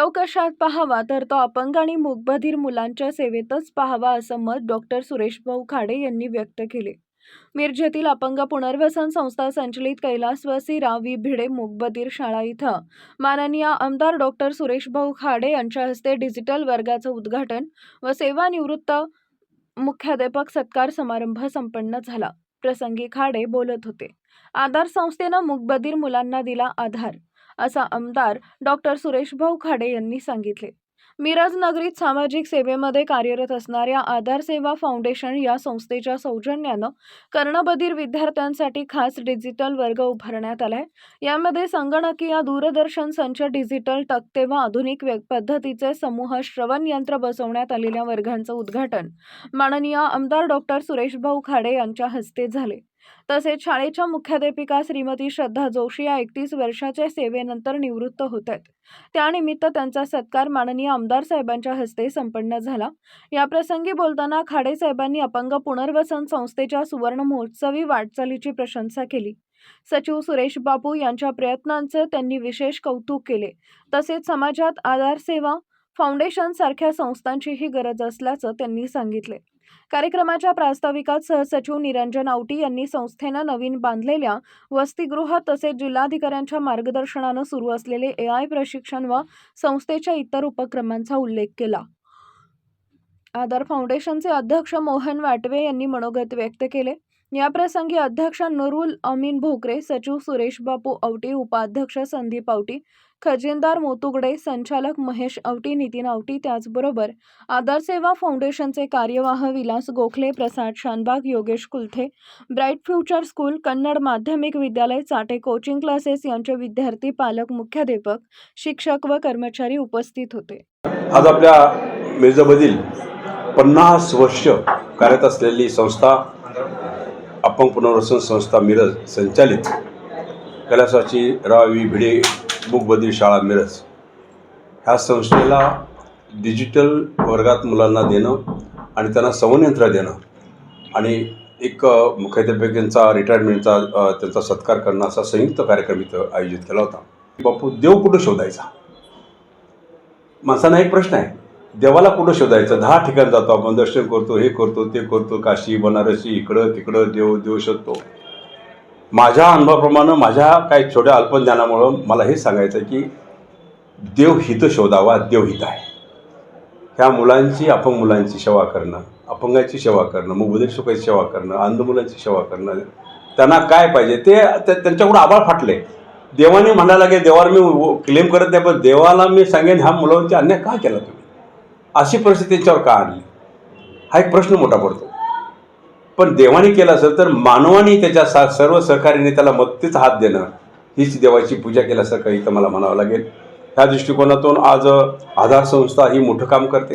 देव कशात पाहावा तर तो अपंग आणि मूकबधीर मुलांच्या सेवेतच पाहावा असं मत डॉक्टर सुरेशभाऊ खाडे यांनी व्यक्त केले. मिरजेतील अपंग पुनर्वसन संस्था संचलित कैलासवासी रावी भिडे मूकबधीर शाळा इथं. माननीय आमदार डॉक्टर सुरेशभाऊ खाडे यांच्या हस्ते डिजिटल वर्गाचं उद्घाटन व सेवानिवृत्त मुख्याध्यापक सत्कार समारंभ संपन्न झाला. प्रसंगी खाडे बोलत होते. आधार संस्थेनं मूकबधीर मुलांना दिला आधार. असा आमदार डॉक्टर सुरेशभाऊ खाडे यांनी सांगितले. मिरज नगरीत सामाजिक सेवेमध्ये कार्यरत असणाऱ्या आधार सेवा फाउंडेशन या संस्थेच्या सौजन्यानं कर्णबधीर विद्यार्थ्यांसाठी खास डिजिटल वर्ग उभारण्यात आलाय. यामध्ये संगणकीय दूरदर्शन संच डिजिटल तक्ते व आधुनिक पद्धतीचे समूह श्रवण यंत्र बसवण्यात आलेल्या वर्गांचं उद्घाटन माननीय आमदार डॉक्टर सुरेशभाऊ खाडे यांच्या हस्ते झाले. तसेच शाळेच्या मुख्याध्यापिका श्रीमती श्रद्धा जोशी या एकतीस वर्षाच्या सेवेनंतर निवृत्त होत आहेत त्यानिमित्त त्यांचा सत्कार माननीय आमदार साहेबांच्या हस्ते संपन्न झाला. याप्रसंगी बोलताना खाडे साहेबांनी अपंग पुनर्वसन संस्थेच्या सुवर्ण महोत्सवी वाटचालीची प्रशंसा केली. सचिव सुरेश बापू यांच्या प्रयत्नांचं त्यांनी विशेष कौतुक केले. तसेच समाजात आधार सेवा फाउंडेशन सारख्या संस्थांचीही गरज असल्याचं त्यांनी सांगितले. कार्यक्रमाच्या प्रास्ताविकात सहसचिव निरंजन आवटी यांनी संस्थेनं नवीन बांधलेल्या वसतिगृह तसेच जिल्हाधिकाऱ्यांच्या मार्गदर्शनानं सुरू असलेले ए आय प्रशिक्षण व संस्थेच्या इतर उपक्रमांचा उल्लेख केला. आधार फाउंडेशनचे अध्यक्ष मोहन वाटवे यांनी मनोगत व्यक्त केले. याप्रसंगी अध्यक्ष नुरुल अमीन भोकरे सचिव सुरेश बापू आवटी उपाध्यक्ष संदीप अवटी खजिनदार मोतुगडे संचालक महेश अवटी नितीन अवटी त्याचबरोबर आधार सेवा फाउंडेशनचे कार्यवाह Vilas Gokhale Prasad Shanbag Yogesh Kulthe bright future school Kannad माध्यमिक विद्यालय चाटे कोचिंग क्लासेस यांचे विद्यार्थी पालक मुख्याध्यापक शिक्षक व कर्मचारी उपस्थित होते. आज आपल्या मिर्जामधील पन्नास वर्ष कार्यरत असलेली संस्था अपंग पुनर्वसन संस्था मिरज संचालित. कैलासाची रावी भिडे मूकबधीर शाळा मिरज. ह्या संस्थेला डिजिटल वर्गात मुलांना देणं आणि त्यांना संवनयंत्र देणं आणि एक मुख्याध्यापकांचा रिटायरमेंटचा त्यांचा सत्कार करणं असा संयुक्त कार्यक्रम इथं आयोजित केला होता. बापू देव कुठं शोधायचा? माणसांना एक प्रश्न आहे. देवाला कुठं शोधायचं? दहा ठिकाण जातो आपण दर्शन करतो हे करतो ते करतो काशी बनारसी इकडं तिकडं देव देऊ शकतो माझ्या अनुभवाप्रमाणे माझ्या काही छोट्या अल्पज्ञानामुळं मला हे सांगायचं आहे की देव हित शोधावा देव हित आहे. ह्या मुलांची अपंग मुलांची सेवा करणं अपंगाची सेवा करणं मग सुखाची सेवा करणं अंध मुलांची सेवा करणं त्यांना काय पाहिजे? ते त्या- त्यांच्याकडून आभाळ फाटले. देवाने म्हणायला लागेल देवाला मी क्लेम करत नाही पण देवाला मी सांगेन ह्या मुलांचे अन्याय का केला तुम्ही? अशी परिस्थिती त्यांच्यावर का आणली हा एक प्रश्न मोठा पडतो. पण देवाने केला असेल तर मानवाने त्याच्या सा सर्व सहकार्याने त्याला मदतीचा हात देणं हीच देवाची पूजा केल्यासारखं इथं मला म्हणावं लागेल. ह्या दृष्टिकोनातून आज आधार संस्था ही मोठं काम करते.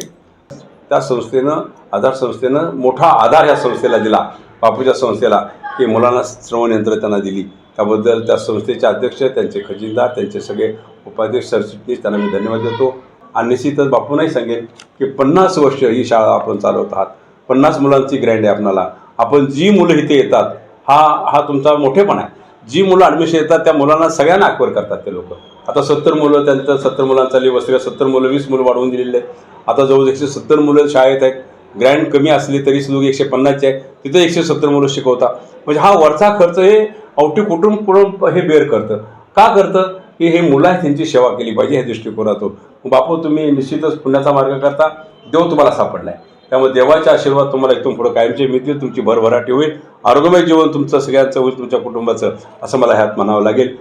त्या संस्थेनं आधार संस्थेनं मोठा आधार ह्या संस्थेला दिला. बापूच्या संस्थेला की मुलांना श्रवण यंत्र त्यांना दिली. त्याबद्दल त्या संस्थेचे अध्यक्ष त्यांचे खजिनदार त्यांचे सगळे उपाध्यक्ष सरचिटणीस त्यांना मी धन्यवाद देतो. आणि निश्चितच बापूनही सांगेन की पन्नास वर्ष ही शाळा आपण चालवत आहात. पन्नास मुलांची ग्रँड आहे आपणाला. आपण जी मुलं इथे येतात हा हा तुमचा मोठेपणा आहे. जी मुलं ॲडमिशन येतात त्या मुलांना सगळ्यांना आकवर करतात ते लोक. आता सत्तर मुलं त्यांचं सत्तर मुलांचा चालली सत्तर मुलं वीस मुलं वाढवून दिलेले आहेत. आता जवळ एकशे सत्तर मुलं शाळेत आहेत. ग्रँड कमी असली तरी सुद्धा एकशे पन्नासचे आहे तिथं एकशे सत्तर मुलं शिकवता म्हणजे हा वरचा खर्च हे अवटी कुटुंब कुटुंब हे बेअर करतं. का करतं? की हे मुलं आहेत त्यांची सेवा केली पाहिजे ह्या दृष्टिकोनातून. हो बापू तुम्ही निश्चितच पुण्याचा मार्ग करता. देव तुम्हाला सापडला आहे त्यामुळे देवाच्या आशीर्वाद तुम्हाला एकदम पुढे कायमचे मिळतील. तुमची भरभराटी होईल. आरोग्यमय जीवन तुमचं सगळ्यांचं होईल तुमच्या कुटुंबाचं असं मला ह्यात म्हणावं लागेल.